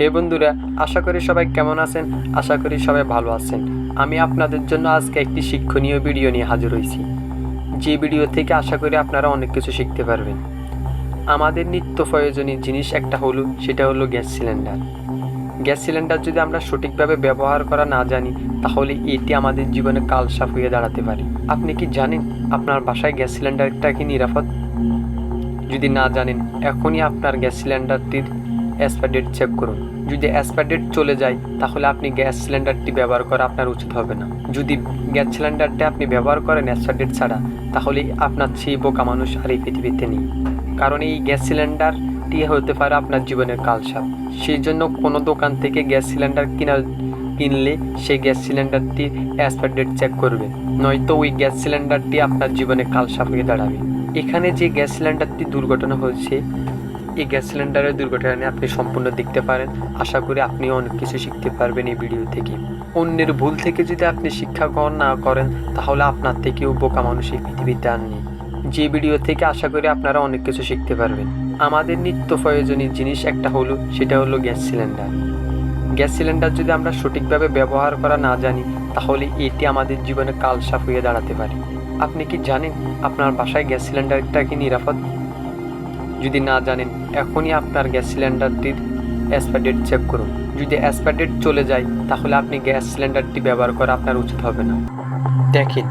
হে বন্ধুরা, আশা করি সবাই কেমন আছেন? আশা করি সবাই ভালো আছেন। আমি আপনাদের জন্য আজকে একটি শিক্ষণীয় ভিডিও নিয়ে হাজির হয়েছি। যে ভিডিও থেকে আশা করি আপনারা অনেক কিছু শিখতে পারবেন। আমাদের নিত্য প্রয়োজনীয় জিনিস একটা হলো, সেটা হলো গ্যাস সিলিন্ডার। গ্যাস সিলিন্ডার যদি আমরা সঠিকভাবে ব্যবহার করা না জানি, তাহলে এটি আমাদের জীবনে কালসাপ হয়ে দাঁড়াতে পারে। আপনি কি জানেন আপনার বাসায় গ্যাস সিলিন্ডারটা কি নিরাপদ? যদি না জানেন, এখনই আপনার গ্যাস সিলিন্ডারটির অ্যাসপাডেট চেক করুন। যদি অ্যাসপাডেট চলে যায়, তাহলে আপনি গ্যাস সিলিন্ডারটি ব্যবহার করা আপনার উচিত হবে না। যদি গ্যাস সিলিন্ডারটি আপনি ব্যবহার করেন অ্যাসপাডেট ছাড়া তাহলে আপনার সেই বোকা মানুষ আর এই পৃথিবীতে নেই। কারণ এই গ্যাস সিলিন্ডারটি হতে পারে আপনার জীবনের কালসাপ। সেই জন্য কোনো দোকান থেকে গ্যাস সিলিন্ডার কিনা, কিনলে সেই গ্যাস সিলিন্ডারটি অ্যাসপাডেট চেক করবে। নয়তো ওই গ্যাস সিলিন্ডারটি আপনার জীবনে কালসাপ হয়ে দাঁড়াবে। এখানে যে গ্যাস সিলিন্ডারটি দুর্ঘটনা হয়েছে এই গ্যাস সিলিন্ডারের দুর্ঘটনা আপনি সম্পূর্ণ দেখতে পারেন। আশা করি আপনিও অনেক কিছু শিখতে পারবেন এই ভিডিও থেকে। অন্যের ভুল থেকে যদি আপনি শিক্ষা গ্রহণ না করেন, তাহলে আপনার থেকেও বোকা মানুষ এই পৃথিবীতে আর নেই। যে ভিডিও থেকে আশা করি আপনারা অনেক কিছু শিখতে পারবেন। আমাদের নিত্য প্রয়োজনীয় জিনিস একটা হলো, সেটা হলো গ্যাস সিলিন্ডার। গ্যাস সিলিন্ডার যদি আমরা সঠিকভাবে ব্যবহার করা না জানি, তাহলে এটি আমাদের জীবনে কালসাপ হয়ে দাঁড়াতে পারে। আপনি কি জানেন, আপনার বাসায় গ্যাস সিলিন্ডারটা কি নিরাপদ? যদি না জানেন, এখনই আপনার গ্যাস সিলিন্ডারটির অ্যাসপাডেট চেক করুন। যদি অ্যাসপাডেট চলে যায়, তাহলে আপনি গ্যাস সিলিন্ডারটি ব্যবহার করা আপনার উচিত হবে না। দেখেন,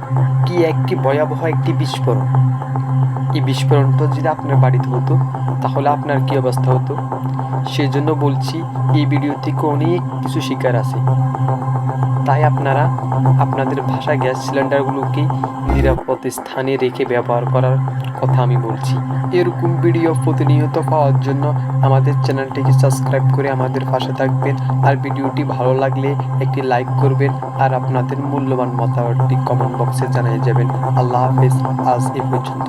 কি একটি ভয়াবহ একটি বিস্ফোরণ। এই বিস্ফোরণটা যদি আপনার বাড়িতে হতো? তাহলে আপনার কি অবস্থা হতো? সেই জন্য বলছি, এই ভিডিও থেকে অনেক কিছু শিকার আছে। তাই আপনারা আপনাদের ভাষা গ্যাস সিলিন্ডারগুলোকে নিরাপদ স্থানে রেখে ব্যবহার করার কথা আমি বলছি। এরকম ভিডিও প্রতিনিয়ত পাওয়ার জন্য আমাদের চ্যানেলটিকে সাবস্ক্রাইব করে আমাদের পাশে থাকবেন। আর ভিডিওটি ভালো লাগলে একটি লাইক করবেন আর আপনাদের মূল্যবান মতামতটি কমেন্ট বক্সে জানিয়ে যাবেন। আল্লাহ হাফেজ। আজ এ পর্যন্ত।